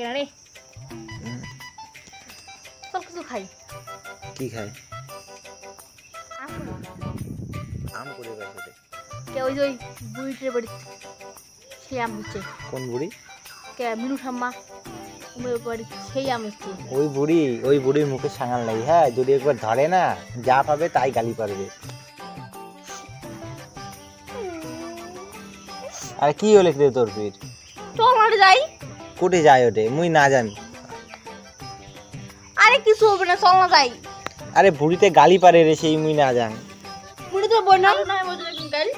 লাগে না রে। চল কিছু খাই। কি খায় আম করে। কে ওই যে ওই বুড়িটির বাড়ি সেই আম হচ্ছে। কোন বুড়ি? কে মিনু ঠাম্মা বাড়ি সেই আম হচ্ছে। ওই বুড়ি ওই বুড়ির মুখে সাঙাল নেই হ্যাঁ? যদি একবার ধরে না যা পাবে তাই গালি পারবে। আর কি হলে তোর পীর চল মাঠে যাই। কোটে যায় ওটে মুই না জানি। আরে কিছু হবে না চল না যাই। আরে বুড়িতে গালি পারে রে সেই মুই না জান। বুড়ি তো বই না না বই না গাল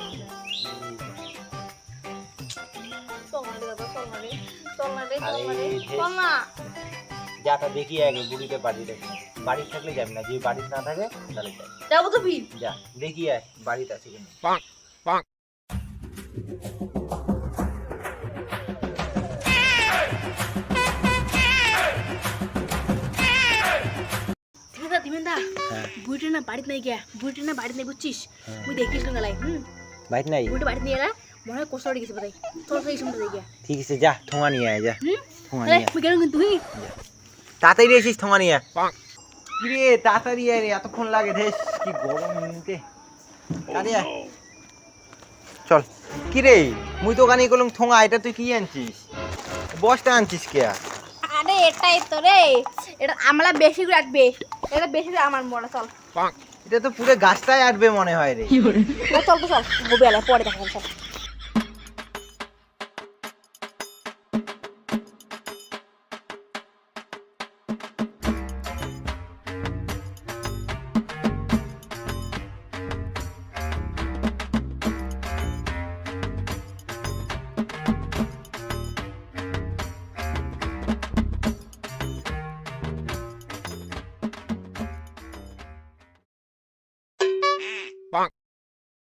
যাটা দেখি আগে বুড়িতে বাড়ি দেখি। বাড়ি থাকলে যাবি না যদি বাড়িতে না থাকে তাহলে যাই যাব তো ভিড় যা দেখি আয় বাড়িতে আছে কিনা। বুড়িটা না বাড়িতে নাই গিয়া বুড়িটা না বাড়িতে নাই বুঝছিস হ্যাঁ। মুই দেখিস না গেলাই হুম বাইট নাই বুড়িটা বাড়িতে নিয়ে এলা মনে হয় কষ্ট গেছে বোধহয় তোর সেই যাই গিয়া ঠিক আছে যা ঠোঙা নিয়ে আয় যা ঠোঙা নিয়ে আয়। মুই গেলাম কিন্তু হুই তাড়াতাড়ি এসিস ঠোঙা নিয়ে। কিরে তাড়াতাড়ি আয় রে এতক্ষণ লাগে কি গরম নিতে। চল কিরে মুই তো গানি করলাম ঠোঙা এটা তুই কি আনছিস বসটা আনছিস কে আরে এটাই তো রে। এটা আমরা বেশি করে রাখবে এটা বেশি করে আমার মনে চল। এটা তো পুরো গাছটাই আটবে মনে হয় রে। চল তো চল বেলা পরে দেখা চল।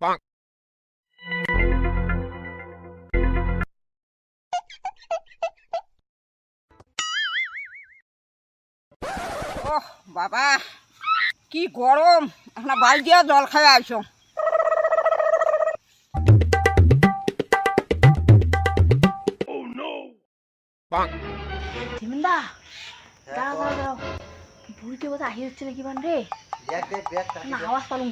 ওহ বাবা কি গরম। এখন বাল দিয়া জল খাই আইছো ধীমেন্দা দাঁড়াও দাঁড়াও দাঁড়াও। বুড়িকে বোধহয় আহি হচ্ছে নাকি বান রে দেখ দেখ দেখ না আওয়াজ পালুম।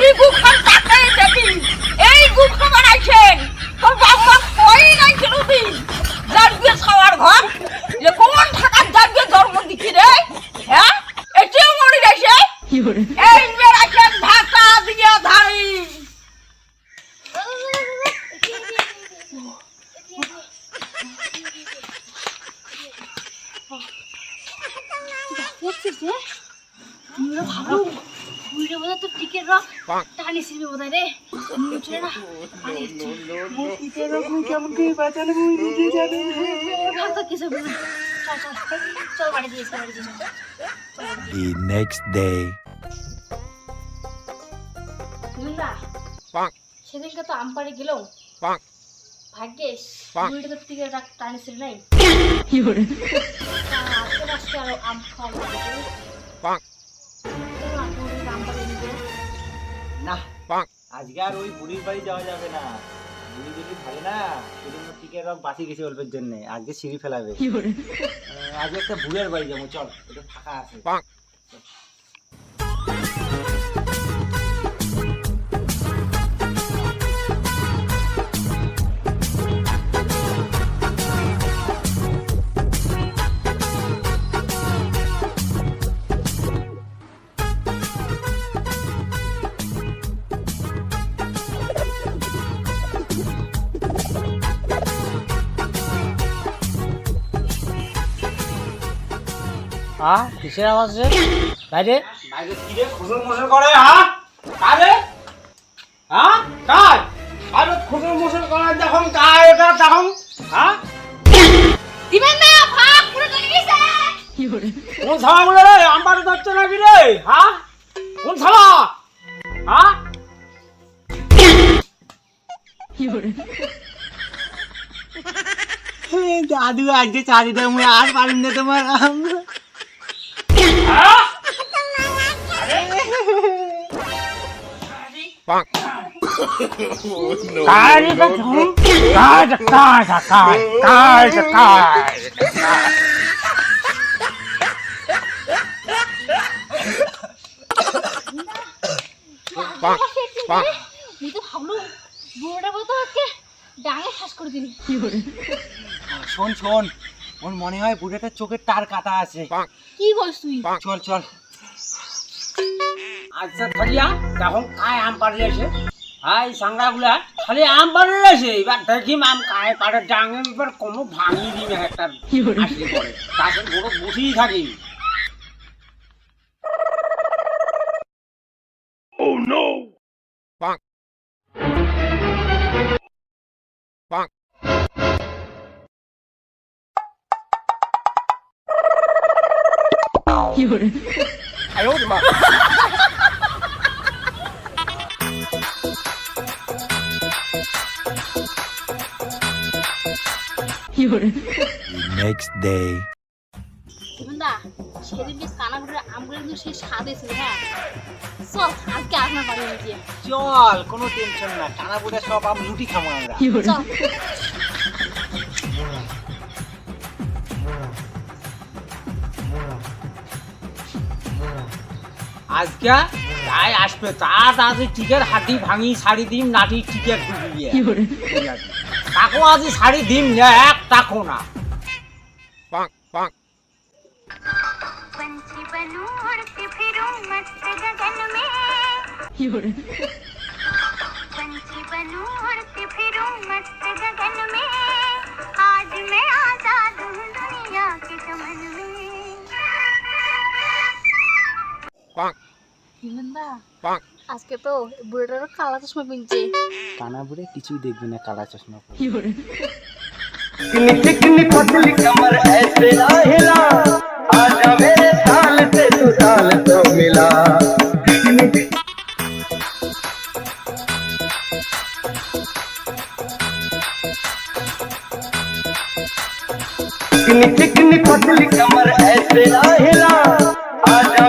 লাগাইছে এই গুখা বানাইছেন তোর বাবা কই নাই কোনদিন জানবে খাওয়ার ঘর যে কোন থাকার জানবে জন্ম দিছি রে হ্যাঁ এটিও মরে গেছে এই বেড়াছেন ভাতা দিয়ে ধারি দেখছিস রে আমরা ভাবো বুড়িটা বোধহয় তোর টিকেট রক টানি ছিড়বে বোধহয় রে মুচড়ে না আরে ভাবতো কিছু হবে না চল চল চল বাড়ি দিয়েছি বাড়ি দিয়েছি চল The next day. বুঝলা সেদিনকে তো আম পাড়ে গেল ভাগ্যেস বুড়িটা তো টিকেট রাখ টানি ছিড়ে নাই। আজকে না আজকে আরও আম খাওয়া না, আজকে আর ওই বুড়ির বাড়ি যাওয়া যাবে না। বুড়ি যদি ভালো না সেদিন টিকে রক বাঁচি গেছে অল্পের জন্য। আজকে সিঁড়ি ফেলাবে। আহ, আজকে একটা বুড়ের বাড়ি যাব চল এটা ফাঁকা আছে। হ্যাঁ কিসের আওয়াজ রে? বাইরে? বাইরে কি রে? খুসুর মুসুর করে হ্যাঁ কারে? হ্যাঁ কার? আরে খুসুর মুসুর করে যখন কার এটা তখন হ্যাঁ দিবেন না ভাগ পুরো চলে গেছে। কোন সালা গুলো রে? আমার ধরছে নাকি রে? হ্যাঁ কোন সালা হ্যাঁ দাদু আজকে চারিটা মুই আর পারিম না তোমার। তো বুড়োটা বলতো আজকে ডাঙে শ্বাস করে দিবি শোন শোন। ওর মনে হয় বুড়েটার চোখের তার কাটা আছে। কি করিস তুই? চল চল। আচ্ছা থালিয়া তখন কায় আম পাড়ে আছে হাই সাংড়াগুলা। খালি আম পাড়ে আছে এবার দেখিম আম কায় পাড়ে ডাঙে এবার কোনো ভাঙি দিবে একটা আসলে পরে তাকে বড় বসেই থাকি। The next day. দা সেদিন বেশ কানাগুড়ের আমগুলো কিন্তু সেই স্বাদে ছিল হ্যাঁ? চল আজকে আপনার বাড়ি নিয়ে চল কোনো টেনশন না সব আম লুটি খাব আমরা। চল। আজকে তাই আসবে তাড়াতাড়ি টিকের হাতি ভাঙি শাড়ি দিম নাটি টিকেট ডুবিয়ে তাকো আজি শাড়ি দিম না এক তাকো না। হিমেন্দা আজকে তো বুড়োটারও কালা চশমা পিনছে কানা বুড়ে কিছুই দেখবি না কালা চশমা कितनी चिकनी पतली कमर ऐसे ना हिला आजा मेरे साल से तू साल तो मिला कितनी चिकनी पतली कमर ऐसे ना हिला आजा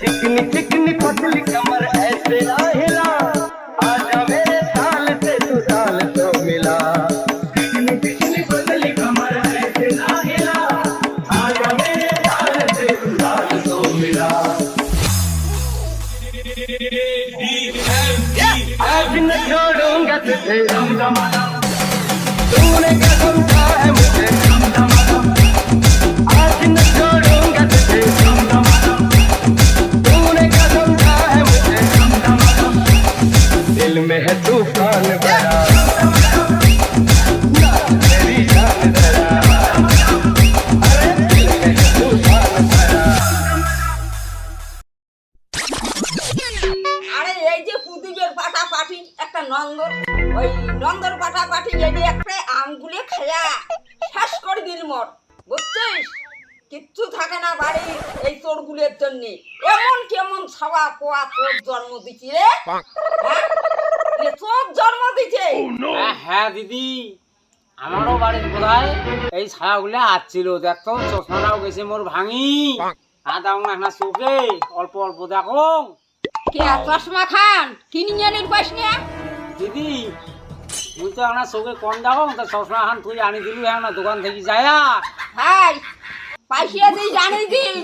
चिकनी चिकनी पतली कमर ऐसे ना हिला आजा मेरे ताल से तू ताल तो मिला। चिकनी चिकनी पतली कमर ऐसे ना हिला आजा मेरे ताल से तू ताल तो मिला। आज न छोड़ूँगा तुझे तुमने कसम कहा है मुझे आज न छोड़ জন্য এমন কেমন ছাওয়া পোয়া তোর জন্ম দিছি রে? হ্যাঁ? তোর জন্ম দিছে। হ্যাঁ হ্যাঁ দিদি। আমারও বাড়ির বোধহয় এই ছায়াগুলো আসছিল দেখতো চশমাটাও গেছে মোর ভাঙি। আর দাও না চোখে। অল্প অল্প দেখো। কে চশমা খান? কিনে আনির পাস না? দিদি মুই তো আমার চোখে কম দেখো তা চশমা খান তুই আনি দিলু হ্যাঁ না দোকান থেকে যায়া হাই পাইসিয়া দিই জানি দিই